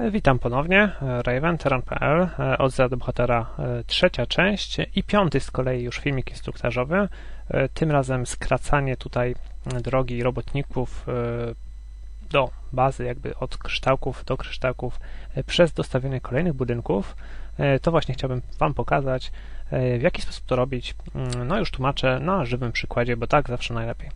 E, Witam ponownie, e, Raven, Terran.pl, e, od zera do bohatera trzecia część i piąty z kolei już filmik instruktażowy. Tym razem skracanie tutaj drogi robotników do bazy, jakby od kryształków do kryształków przez dostawienie kolejnych budynków. To właśnie chciałbym Wam pokazać, w jaki sposób to robić. Mm, No już tłumaczę na żywym przykładzie, bo tak zawsze najlepiej.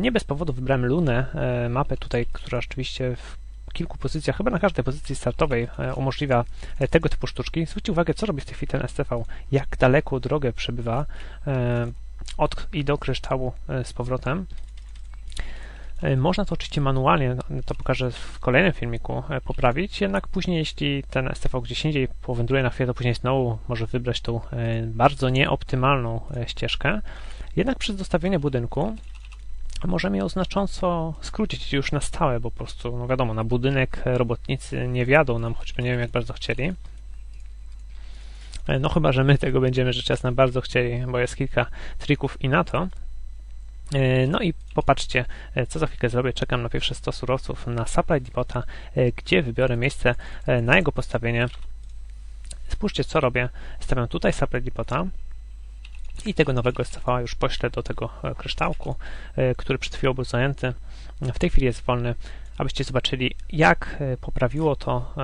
Nie bez powodu wybrałem Lunę, mapę tutaj, która rzeczywiście w kilku pozycjach, chyba na każdej pozycji startowej e, umożliwia e, tego typu sztuczki. Zwróćcie uwagę, co robi w tej chwili ten STV, jak daleko drogę przebywa e, od i do kryształu z powrotem. Można to oczywiście manualnie, to pokażę w kolejnym filmiku, poprawić, jednak później, jeśli ten STV gdzieś indziej powędruje na chwilę, to później znowu może wybrać tą bardzo nieoptymalną ścieżkę. Jednak przez dostawienie budynku możemy ją znacząco skrócić już na stałe, bo po prostu, no wiadomo, na budynek robotnicy nie wiadą nam, choćby nie wiem jak bardzo chcieli. E, No chyba, że my tego będziemy rzecz jasna bardzo chcieli, bo jest kilka trików i na to. E, No i popatrzcie, e, co za chwilkę zrobię. Czekam na pierwsze 100 surowców na Supply Depota, e, gdzie wybiorę miejsce e, na jego postawienie. Spójrzcie, co robię. Stawiam tutaj Supply Depota i tego nowego STV już poślę do tego e, kryształku, e, który przed chwilą był zajęty. W tej chwili jest wolny, abyście zobaczyli, jak e, poprawiło to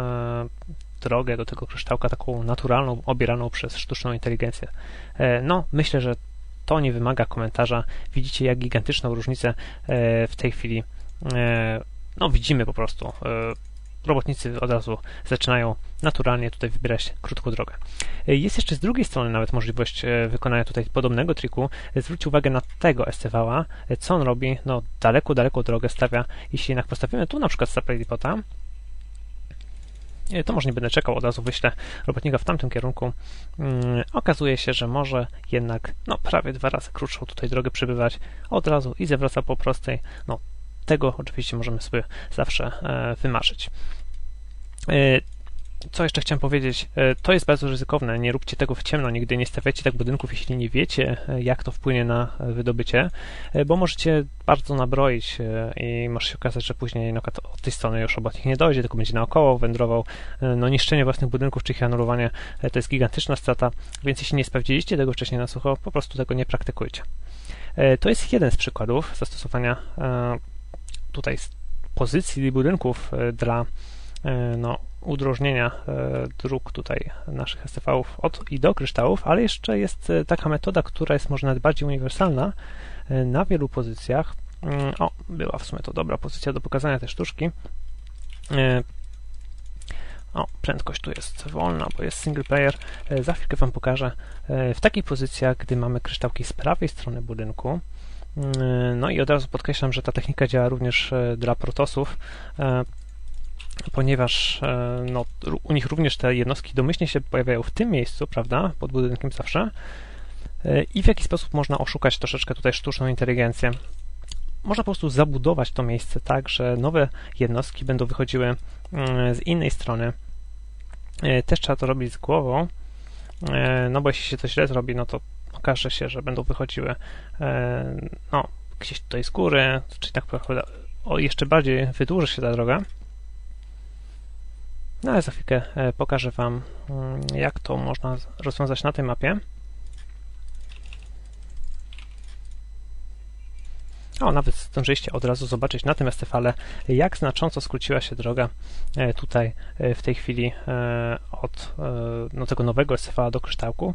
drogę do tego kryształka taką naturalną, obieraną przez sztuczną inteligencję. No, myślę, że to nie wymaga komentarza. Widzicie, jak gigantyczną różnicę w tej chwili no, widzimy po prostu. Robotnicy od razu zaczynają naturalnie tutaj wybierać krótką drogę. E, Jest jeszcze z drugiej strony nawet możliwość e, wykonania tutaj podobnego triku. E, Zwróćcie uwagę na tego STV-a, e, co on robi. No, daleko, daleko drogę stawia. Jeśli jednak postawimy tu na przykład e, to może nie będę czekał, od razu wyślę robotnika w tamtym kierunku. Mm, Okazuje się, że może jednak no, prawie dwa razy krótszą tutaj drogę przebywać od razu i zawraca po prostej. No, tego oczywiście możemy sobie zawsze e, wymarzyć. E, co jeszcze chciałem powiedzieć? E, To jest bardzo ryzykowne. Nie róbcie tego w ciemno. Nigdy nie stawiajcie tak budynków, jeśli nie wiecie, jak to wpłynie na wydobycie, bo możecie bardzo nabroić i może się okazać, że później no, od tej strony już robotnik nie dojdzie, tylko będzie naokoło wędrował. No, niszczenie własnych budynków czy ich anulowanie to jest gigantyczna strata, więc jeśli nie sprawdziliście tego wcześniej na sucho, po prostu tego nie praktykujcie. To jest jeden z przykładów zastosowania tutaj pozycji budynków e, dla e, no, udrożnienia e, dróg tutaj naszych STV-ów od i do kryształów, ale jeszcze jest taka metoda, która jest może nawet bardziej uniwersalna na wielu pozycjach. Mm, O, była w sumie to dobra pozycja do pokazania tej sztuczki. O, prędkość tu jest wolna, bo jest single player. Za chwilkę Wam pokażę. W takich pozycjach, gdy mamy kryształki z prawej strony budynku, no i od razu podkreślam, że ta technika działa również e, dla protosów, e, ponieważ e, no, u nich również te jednostki domyślnie się pojawiają w tym miejscu, prawda, pod budynkiem zawsze. I w jaki sposób można oszukać troszeczkę tutaj sztuczną inteligencję? Można po prostu zabudować to miejsce tak, że nowe jednostki będą wychodziły mm, z innej strony. Też trzeba to robić z głową, no bo jeśli się to źle zrobi, no to okaże się, że będą wychodziły e, no, gdzieś tutaj z góry, czyli tak naprawdę o, jeszcze bardziej wydłuży się ta droga. No ale za chwilkę e, pokażę Wam, mm, jak to można rozwiązać na tej mapie. O, nawet zdążyliście od razu zobaczyć na tym STV-le, jak znacząco skróciła się droga e, tutaj w tej chwili od no, tego nowego STV do kryształku.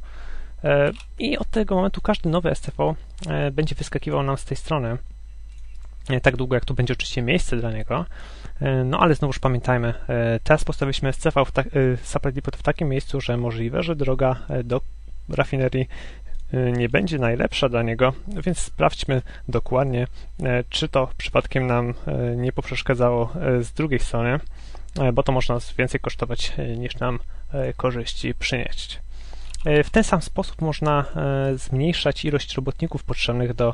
E, I od tego momentu każdy nowy STV e, będzie wyskakiwał nam z tej strony. E, Tak długo, jak tu będzie oczywiście miejsce dla niego. No ale znowuż pamiętajmy, teraz postawiliśmy SCV w ta, w takim miejscu, że możliwe, że droga do rafinerii nie będzie najlepsza dla niego, więc sprawdźmy dokładnie, czy to przypadkiem nam nie poprzeszkadzało z drugiej strony, bo to może nas więcej kosztować niż nam korzyści przynieść. E, W ten sam sposób można e, zmniejszać ilość robotników potrzebnych do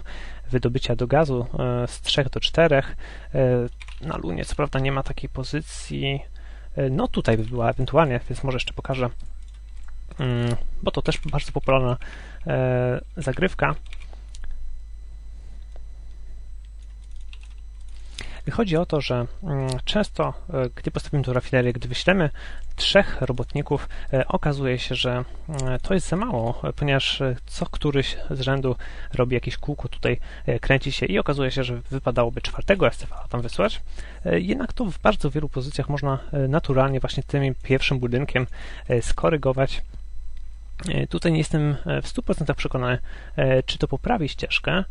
wydobycia do gazu e, z 3 do 4. E, Na Lunie co prawda nie ma takiej pozycji. No tutaj by była ewentualnie, więc może jeszcze pokażę, Mm, bo to też bardzo popularna zagrywka. Chodzi o to, że mm, często, gdy postawimy tu rafinerię, gdy wyślemy trzech robotników, okazuje się, że to jest za mało, ponieważ co któryś z rzędu robi jakieś kółko tutaj, kręci się i okazuje się, że wypadałoby czwartego STV tam wysłać. Jednak to w bardzo wielu pozycjach można naturalnie właśnie tym pierwszym budynkiem skorygować E, tutaj nie jestem e, w 100% przekonany, e, czy to poprawi ścieżkę.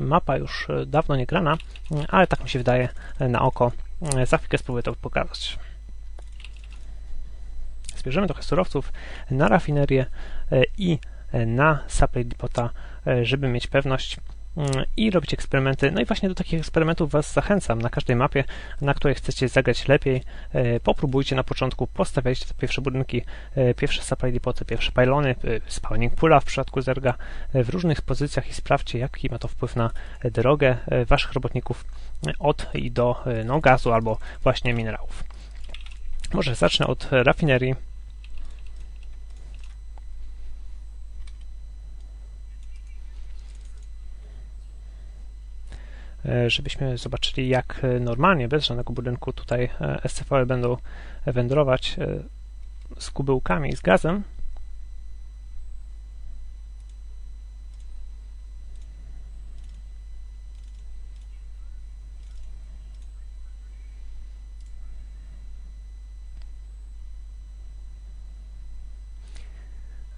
Mapa już dawno nie grana, ale tak mi się wydaje na oko. Za chwilkę spróbuję to pokazać. Zbierzemy trochę surowców na rafinerię i na supply depota, żeby mieć pewność, i robić eksperymenty. No i właśnie do takich eksperymentów Was zachęcam. Na każdej mapie, na której chcecie zagrać lepiej, e, popróbujcie na początku, postawiajcie te pierwsze budynki, e, pierwsze supply depoty, pierwsze pylony, e, spawning pula w przypadku zerga w różnych pozycjach i sprawdźcie, jaki ma to wpływ na drogę Waszych robotników od i do no, gazu albo właśnie minerałów. Może zacznę od rafinerii. Żebyśmy zobaczyli, jak e, normalnie, bez żadnego budynku tutaj e, SCV będą wędrować z kubełkami z gazem.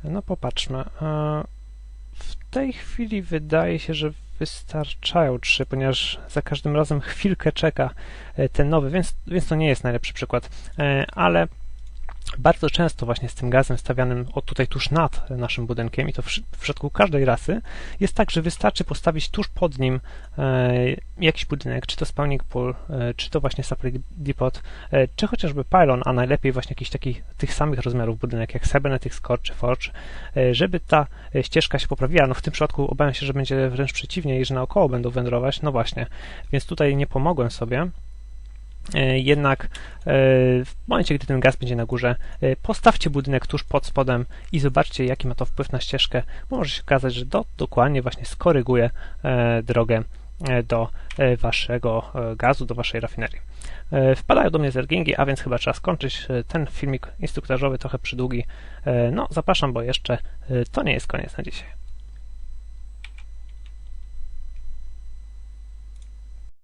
No popatrzmy. W tej chwili wydaje się, że wystarczają trzy, ponieważ za każdym razem chwilkę czeka e, ten nowy, więc, więc to nie jest najlepszy przykład, e, ale bardzo często właśnie z tym gazem stawianym od tutaj tuż nad naszym budynkiem i to w, przypadku każdej rasy jest tak, że wystarczy postawić tuż pod nim e, jakiś budynek, czy to spawning pool, e, czy to właśnie supply depot, e, czy chociażby pylon, a najlepiej właśnie jakiś taki tych samych rozmiarów budynek jak Cybernetics Core czy Forge, e, żeby ta e, ścieżka się poprawiła. No w tym przypadku obawiam się, że będzie wręcz przeciwnie i że naokoło będą wędrować. No właśnie, więc tutaj nie pomogłem sobie. E, jednak e, w momencie, gdy ten gaz będzie na górze, e, postawcie budynek tuż pod spodem i zobaczcie, jaki ma to wpływ na ścieżkę, może się okazać, że to dokładnie właśnie skoryguje drogę do waszego gazu, do waszej rafinerii. Wpadają do mnie zergingi, a więc chyba trzeba skończyć ten filmik instruktażowy, trochę przydługi. No, zapraszam, bo jeszcze to nie jest koniec na dzisiaj.